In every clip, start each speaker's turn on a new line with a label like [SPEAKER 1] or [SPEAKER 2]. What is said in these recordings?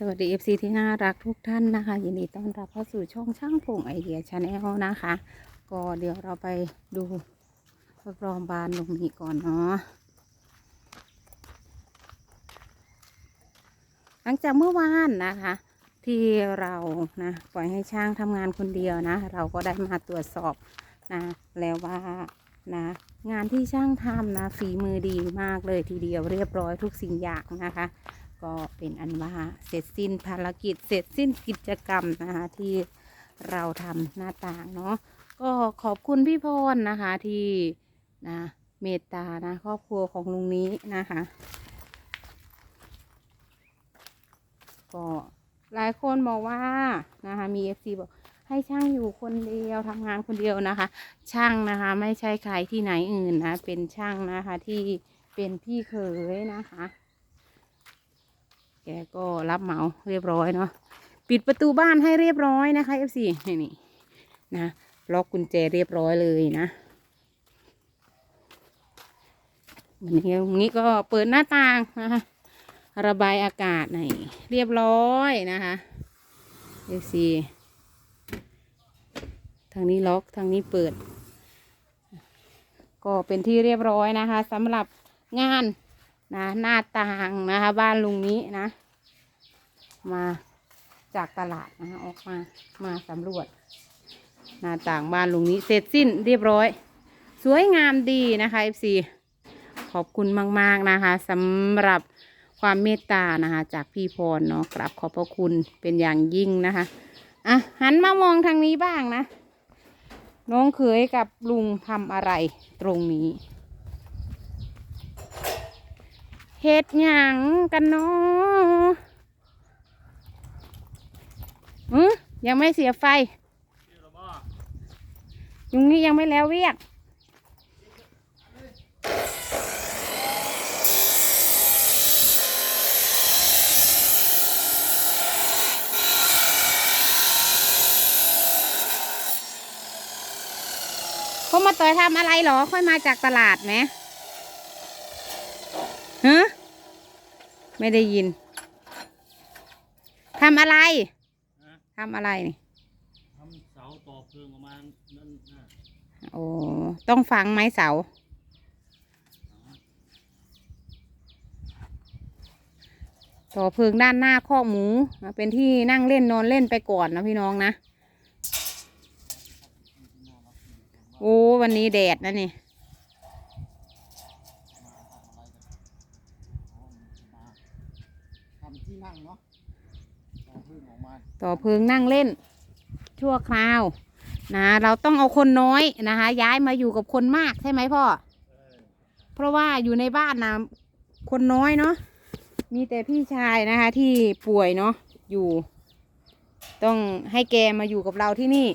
[SPEAKER 1] สวัสดี FC ที่น่ารักทุกท่านนะคะ ยินดีต้อนรับเข้าสู่ช่องช่างพงไอเดียชาแนลนะคะ ก็เดี๋ยวเราไปดูรอบๆบานลงนี้ก่อนเนาะหลังจากเมื่อวานนะคะ ที่เรานะปล่อยให้ช่างทำงานคนเดียวนะ เราก็ได้มาตรวจสอบนะแล้วว่านะงานที่ช่างทำนะฝีมือดีมากเลยทีเดียวเรียบร้อยทุกสิ่งอย่างนะคะ ก็เป็นอันว่าเสร็จสิ้นภารกิจเสร็จสิ้นกิจกรรมนะคะที่เราทำหน้าต่างเนาะก็ขอบคุณพี่พรนะคะที่นะเมตตานะครอบครัวของลุงนี้นะคะ ก็หลายคนบอกว่านะคะมีเอฟซีบอกให้ช่างอยู่คนเดียวทำงานคนเดียวนะคะ ช่างนะคะ ไม่ใช่ใครที่ไหนอื่นนะ เป็นช่างนะคะที่เป็นพี่เขยนะคะ แกก็รับเหมาเรียบร้อยเนาะปิดประตูบ้านให้เรียบร้อยนะคะ F4 นี่นี่นะล็อกกุญแจเรียบร้อยเลยนะวันนี้ตรงนี้ก็เปิดหน้าต่างนะคะระบายอากาศในเรียบร้อยนะคะ F4 ทางนี้ล็อกทางนี้เปิด ก็เป็นที่เรียบร้อยนะคะสำหรับงาน นะหน้าต่างนะคะ บ้านลุงนี้นะ มาจากตลาดนะคะออกมามาสำรวจ หน้าต่างบ้านลุงนี้เสร็จสิ้นเรียบร้อย สวยงามดีนะคะ FC ขอบคุณมาก ๆ นะคะสำหรับความเมตตานะคะ จากพี่พรเนาะกราบขอบพระคุณเป็นอย่างยิ่งนะคะอะหันมามองทางนี้บ้างนะ น้องเขยกับลุงทำอะไรตรงนี้ เฮ็ดหยังกันเนาะอือยังไม่เสียไฟ ยุงนี้ยังไม่แล้วเวียก เขามาต่อยทำอะไรเหรอ ค่อยมาจากตลาดไหมฮะ ไม่ได้ยินทำอะไร
[SPEAKER 2] ฮะ
[SPEAKER 1] ทำอะไรนี่
[SPEAKER 2] ทำเสาต่อเพลิงประมาณนั้นนะ
[SPEAKER 1] โอ้ต้องฟังไหมเสา ต่อเพลิงด้านหน้าคอกหมูนะเป็นที่นั่งเล่นนอนเล่นไปก่อนนะพี่น้องนะ โอ้วันนี้แดดนะนี่
[SPEAKER 2] ทำที่นั่งเนาะต่อเพลิงออกมา
[SPEAKER 1] ต่อเพิงนั่งเล่น ชั่วคราวนะเราต้องเอาคนน้อยนะคะ ย้ายมาอยู่กับคนมากใช่ไหมพ่อ เพราะว่าอยู่ในบ้านนะคนน้อยเนาะมีแต่พี่ชายนะคะ ที่ป่วยเนาะอยู่ ต้องให้แกมาอยู่กับเราที่นี่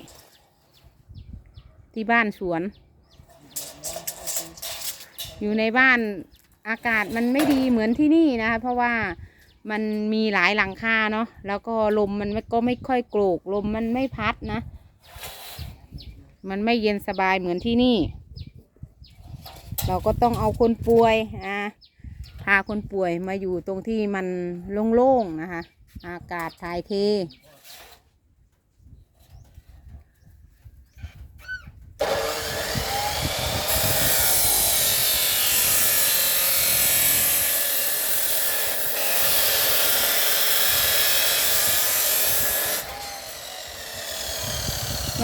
[SPEAKER 1] ที่บ้านสวน อยู่ในบ้านอากาศมันไม่ดีเหมือนที่นี่นะคะเพราะว่า มันมีหลายหลังคาเนาะแล้วก็ลมมันก็ไม่ค่อยโกรกลมมันไม่พัดนะ มันไม่เย็นสบายเหมือนที่นี่ เราก็ต้องเอาคนป่วยอะพาคนป่วยมาอยู่ตรงที่มันโล่งๆนะคะ อากาศถ่ายเท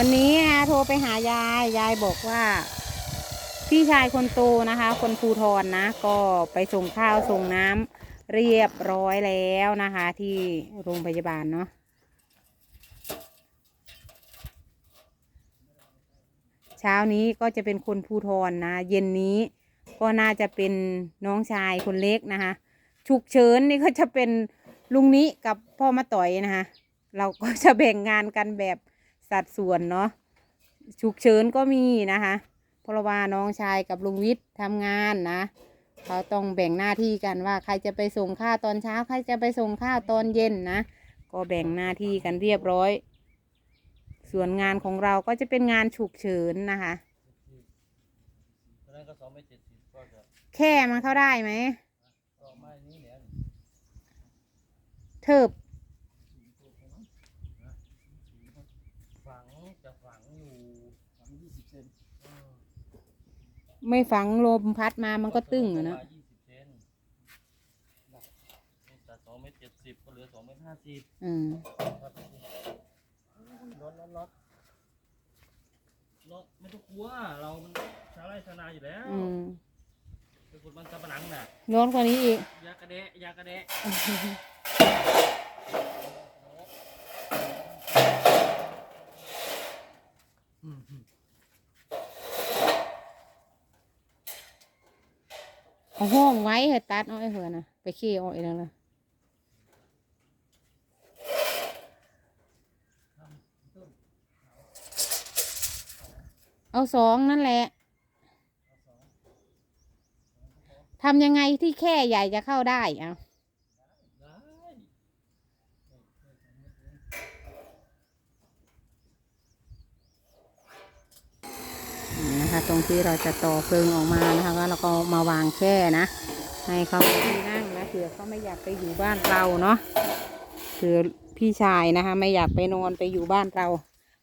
[SPEAKER 1] วันนี้นะคะโทรไปหายาย ยายบอกว่า พี่ชายคนโตนะคะ คนภูทรนะ ก็ไปส่งข้าวส่งน้ำเรียบร้อยแล้วนะคะ ที่โรงพยาบาลเนาะเช้านี้ก็จะเป็นคนภูทรนะ เย็นนี้ก็น่าจะเป็นน้องชายคนเล็กนะคะฉุกเฉินนี่ก็จะเป็นลุงนี้กับพ่อมาต่อยนะคะ เราก็จะแบ่งงานกันแบบ สัดส่วนเนาะฉุกเฉินก็มีนะคะเพราะว่าน้องชายกับลุงวิทย์ทำงานนะ เขาต้องแบ่งหน้าที่กันว่าใครจะไปส่งข้าวตอนเช้าใครจะไปส่งข้าวตอนเย็นนะ ก็แบ่งหน้าที่กันเรียบร้อย ส่วนงานของเราก็จะเป็นงานฉุกเฉินนะคะแค่มันเข้าได้ไหมเทิบ
[SPEAKER 2] จะฝังอยู่
[SPEAKER 3] ฝังยี่สิบเซน
[SPEAKER 2] เออ
[SPEAKER 1] ไม่ฝังลมพัดมามันก็ตึงอะนะ
[SPEAKER 2] ประมาณยี่สิบเซนนี่ตัดสองเมตรเจ็ดสิบก็เหลือสองเมตรห้าสิบ
[SPEAKER 1] อืม
[SPEAKER 2] ครับรถรถรถรถไม่ต้องกลัว เรามันชาวไร่ชาวนาอยู่แล้ว
[SPEAKER 1] อืม
[SPEAKER 2] เป็นคนมันสับปะหลังน่ะ
[SPEAKER 1] ร้อนกว่านี้อีก
[SPEAKER 2] ยากระเดะยากระเดะ
[SPEAKER 1] เอาห้องไว้ให้ตัดเอาไอ้เหือนะไปขี้เอาไอ้นั่นะเอาสองนั่นแหละทำยังไงที่แค่ใหญ่จะเข้าได้เอา
[SPEAKER 2] ได้
[SPEAKER 1] นะคะ ตรงที่เราจะต่อเพลิงออกมานะคะก็เราก็มาวางแค่นะ ให้เขามีที่นั่งนะเผื่อเขาไม่อยากไปอยู่บ้านเราเนาะเผื่อพี่ชายนะคะ ไม่อยากไปนอนไปอยู่บ้านเรา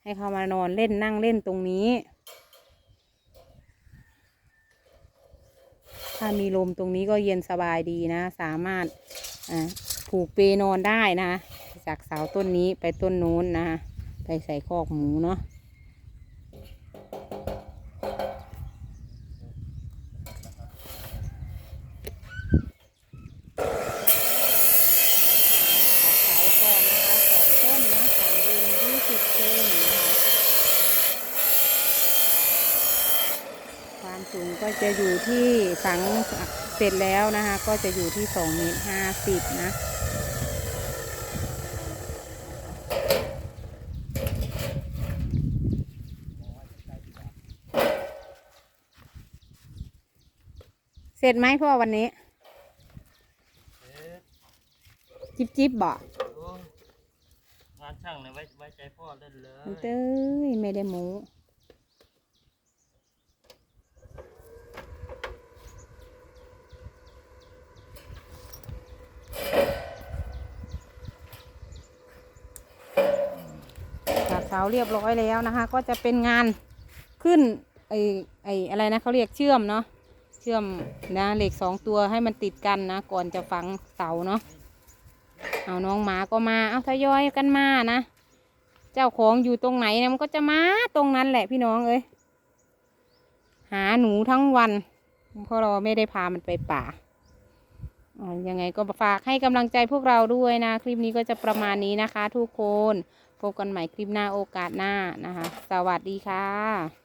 [SPEAKER 1] ให้เขามานอนเล่นนั่งเล่นตรงนี้ ถ้ามีลมตรงนี้ก็เย็นสบายดีนะ สามารถผูกเปนอนได้นะ จากเสาต้นนี้ไปต้นนู้นนะ ไปใส่คอกหมูเนาะ ตัดเสาก่อนนะคะสองต้นนะฝังดินยี่สิบเซนนะคะความสูงก็ จะอยู่ที่ฝังเสร็จแล้วนะคะ ก็จะอยู่ที่สองเมตรห้าสิบนะเสร็จไหมพ่อวันนี้
[SPEAKER 2] เอ๊ะ
[SPEAKER 1] จิบจิบบอก
[SPEAKER 2] โอ้ยงานช่างเนี่ยไว้ไว้ใจพ่อเล่นเลย
[SPEAKER 1] เต้ยไม่ได้หมู ตัดเสาเรียบร้อยแล้วนะคะ ก็จะเป็นงานขึ้นไอไออะไรนะเขาเรียกเชื่อมเนาะเชื่อมนะเหล็กสองตัวให้มันติดกันนะ ก่อนจะฝังเสาเนาะเอาน้องหมาก็มาเอาทยอยกันมานะเจ้าของอยู่ตรงไหนมันก็จะมาตรงนั้นแหละพี่น้องเอ้ยหาหนูทั้งวันเพราะเราไม่ได้พามันไปป่าอ่ายังไงก็ฝากให้กำลังใจพวกเราด้วยนะ คลิปนี้ก็จะประมาณนี้นะคะทุกคน พบกันใหม่คลิปหน้าโอกาสหน้านะคะ สวัสดีค่ะ